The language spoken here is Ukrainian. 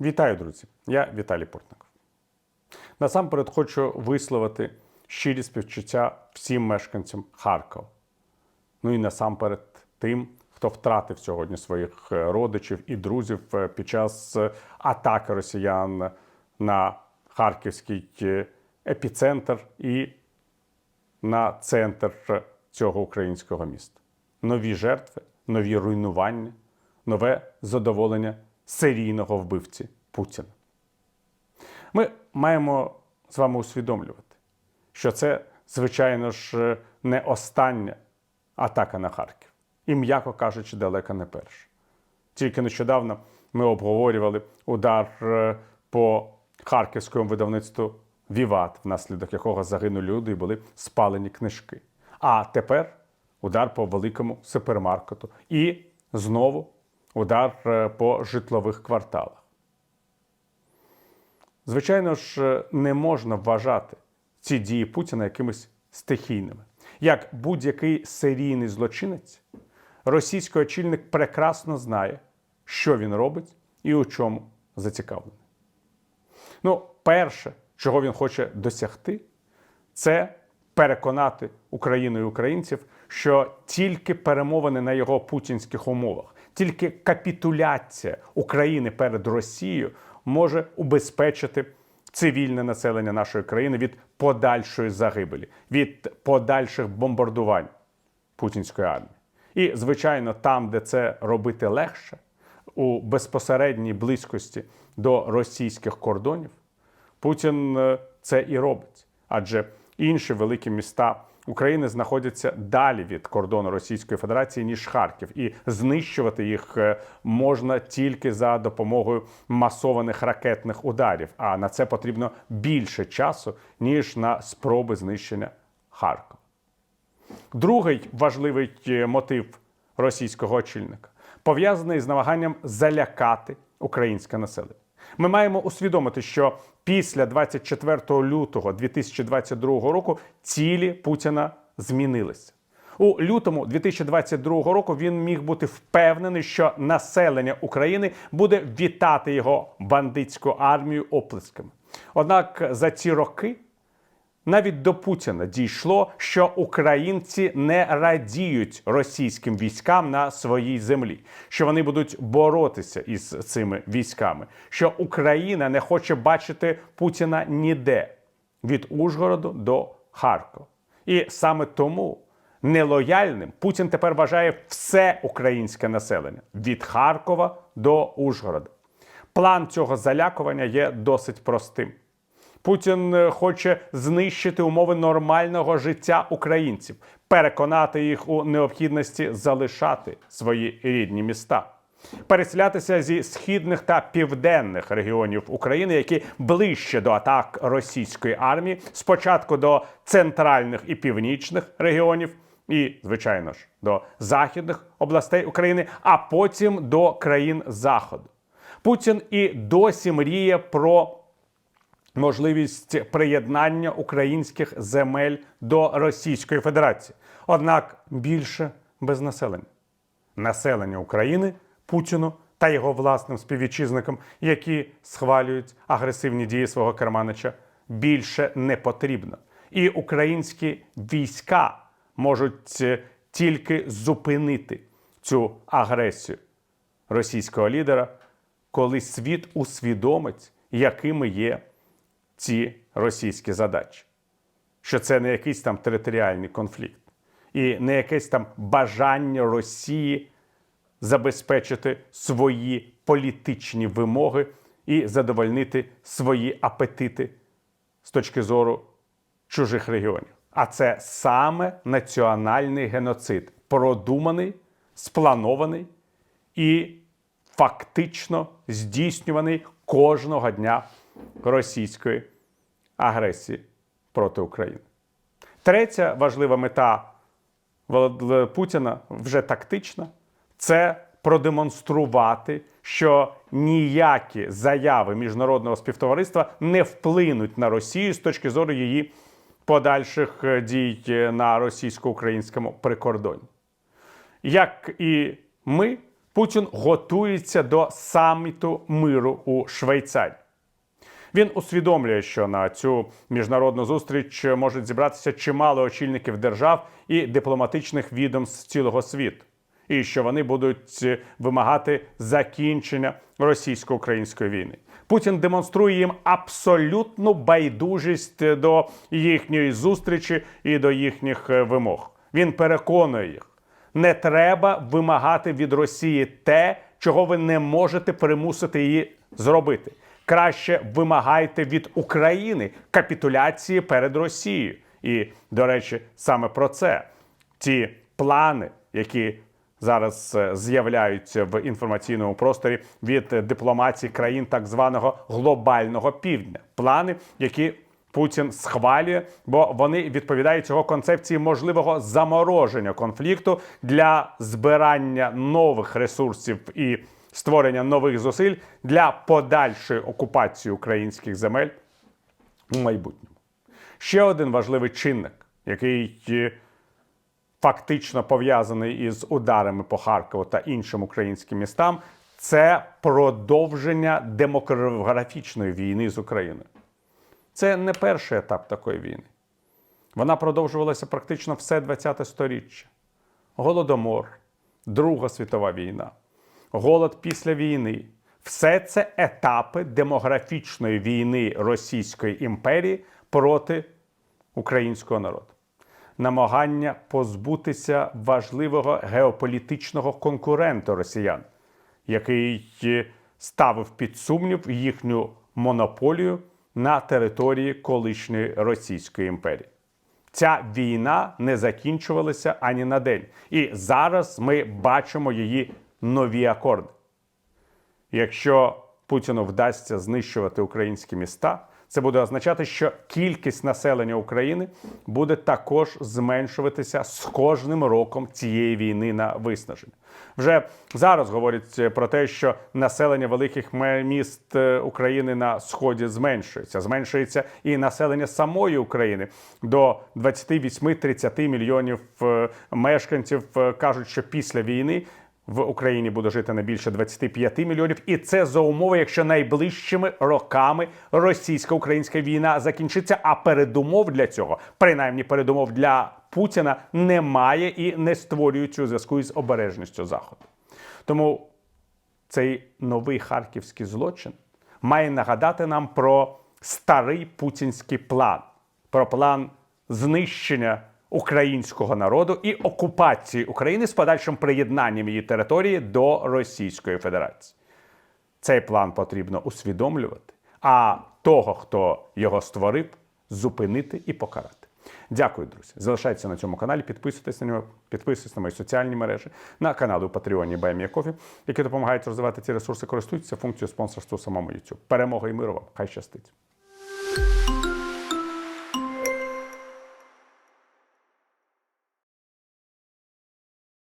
Вітаю, друзі! Я Віталій Портников. Насамперед хочу висловити щирі співчуття всім мешканцям Харкова. Ну і насамперед тим, хто втратив сьогодні своїх е, родичів і друзів е, під час е, атаки росіян на харківський епіцентр і на центр цього українського міста. Нові жертви, нові руйнування, нове задоволення серійного вбивці Путіна. Ми маємо з вами усвідомлювати, що це, звичайно ж, не остання атака на Харків. І, м'яко кажучи, далеко не перша. Тільки нещодавно ми обговорювали удар е, по харківському видавництву Віват, внаслідок якого загинули люди і були спалені книжки. А тепер удар по великому супермаркету і знову удар е, по житлових кварталах. Звичайно ж, е, не можна вважати ці дії Путіна якимись стихійними. Як будь-який серійний злочинець, російський очільник прекрасно знає, що він робить і у чому зацікавлений. Ну, перше, чого він хоче досягти, це переконати Україну і українців, що тільки перемовини на його путінських умовах, тільки капітуляція України перед Росією може убезпечити цивільне населення нашої країни від подальшої загибелі, від подальших бомбардувань путінської армії. І, звичайно, там, де це робити легше, у безпосередній близькості до російських кордонів, Путін е, це і робить. Адже інші великі міста України знаходяться далі від кордону Російської Федерації, ніж Харків, і знищувати їх е, можна тільки за допомогою масованих ракетних ударів. А на це потрібно більше часу, ніж на спроби знищення Харкова. Другий важливий е, мотив російського очільника пов'язаний з намаганням залякати українське населення. Ми маємо усвідомити, що після 24 лютого 2022 року цілі Путіна змінились. У лютому 2022 року він міг бути впевнений, що населення України буде вітати його бандитську армію оплесками. Однак за ці роки навіть до Путіна дійшло, що українці не радіють російським військам на своїй землі, що вони будуть боротися із цими військами, що Україна не хоче бачити Путіна ніде від Ужгороду до Харкова. І саме тому нелояльним Путін тепер вважає все українське населення від Харкова до Ужгорода. План цього залякування є досить простим. Путін е, хоче знищити умови нормального життя українців, переконати їх у необхідності залишати свої рідні міста, переселятися зі східних та південних регіонів України, які ближче до атак російської армії, спочатку до центральних і північних регіонів. І, звичайно ж, до західних областей України, а потім до країн Заходу. Путін і досі мріє про можливість приєднання українських земель до Російської Федерації. Однак більше без населення. Населення України Путіну та його власним співвітчизникам, які схвалюють агресивні дії свого керманича, більше не потрібно. І українські війська можуть е, тільки зупинити цю агресію російського лідера, коли світ усвідомить, якими є ці російські задачі, що це не якийсь там територіальний конфлікт і не якесь там бажання Росії забезпечити свої політичні вимоги і задовольнити свої апетити з точки зору чужих регіонів. А це саме національний геноцид, продуманий, спланований і фактично здійснюваний кожного дня російської агресії проти України. Третя важлива мета Путіна вже тактична це продемонструвати, що ніякі заяви міжнародного співтовариства не вплинуть на Росію з точки зору її подальших е, дій е, на російсько-українському прикордоні. Як і ми, Путін готується до саміту миру у Швейцарії. Він усвідомлює, що на цю міжнародну зустріч можуть зібратися чимало очільників держав і дипломатичних відомств цілого світу, і що вони будуть вимагати закінчення російсько-української війни. Путін демонструє їм абсолютну байдужість до їхньої зустрічі і до їхніх е, вимог. Він переконує їх. Не треба вимагати від Росії те, чого ви не можете примусити її зробити. Краще вимагайте від України капітуляції перед Росією. І, до речі, саме про це ті плани, які зараз е, з'являються в інформаційному просторі від дипломатії країн так званого глобального півдня, плани, які Путін схвалює, бо вони відповідають його концепції можливого замороження конфлікту для збирання нових ресурсів і створення нових зусиль для подальшої окупації українських земель у майбутньому. Ще один важливий чинник, який е, фактично пов'язаний із ударами по Харкову та іншим українським містам, це продовження демографічної війни з Україною. Це не перший етап такої війни. Вона продовжувалася практично все ХХ сторіччя. Голодомор, Друга світова війна, голод після війни. Все це етапи демографічної війни Російської імперії проти українського народу. Намагання позбутися важливого геополітичного конкурента росіян, який е, ставив під сумнів їхню монополію на території колишньої Російської імперії. Ця війна не закінчувалася ані на день. І зараз ми бачимо її нові акорди. Якщо Путіну вдасться знищувати українські міста, це буде означати, що кількість населення України буде також зменшуватися з кожним роком цієї війни на виснаження. Вже зараз говорять про те, що населення великих міст е, України на сході зменшується. Зменшується і населення самої України до 28-30 мільйонів е, мешканців. Е, Кажуть, що після війни в Україні буде жити не більше 25 мільйонів, і це за умови, якщо найближчими роками російсько-українська війна закінчиться. А передумов для цього, принаймні передумов для Путіна, немає і не створюються у зв'язку із обережністю Заходу. Тому цей новий харківський злочин має нагадати нам про старий путінський план, про план знищення українського народу і окупації України з подальшим приєднанням її території до Російської Федерації. Цей план потрібно усвідомлювати, а того, хто його створив, зупинити і покарати. Дякую, друзі. Залишайтеся на цьому каналі, підписуйтесь на нього, підписуйтесь на мої соціальні мережі, на канали у Патреоні Баймія Кофі, які допомагають розвивати ці ресурси, користуйтеся функцією спонсорства самому YouTube. Перемоги і миру вам! Хай щастить!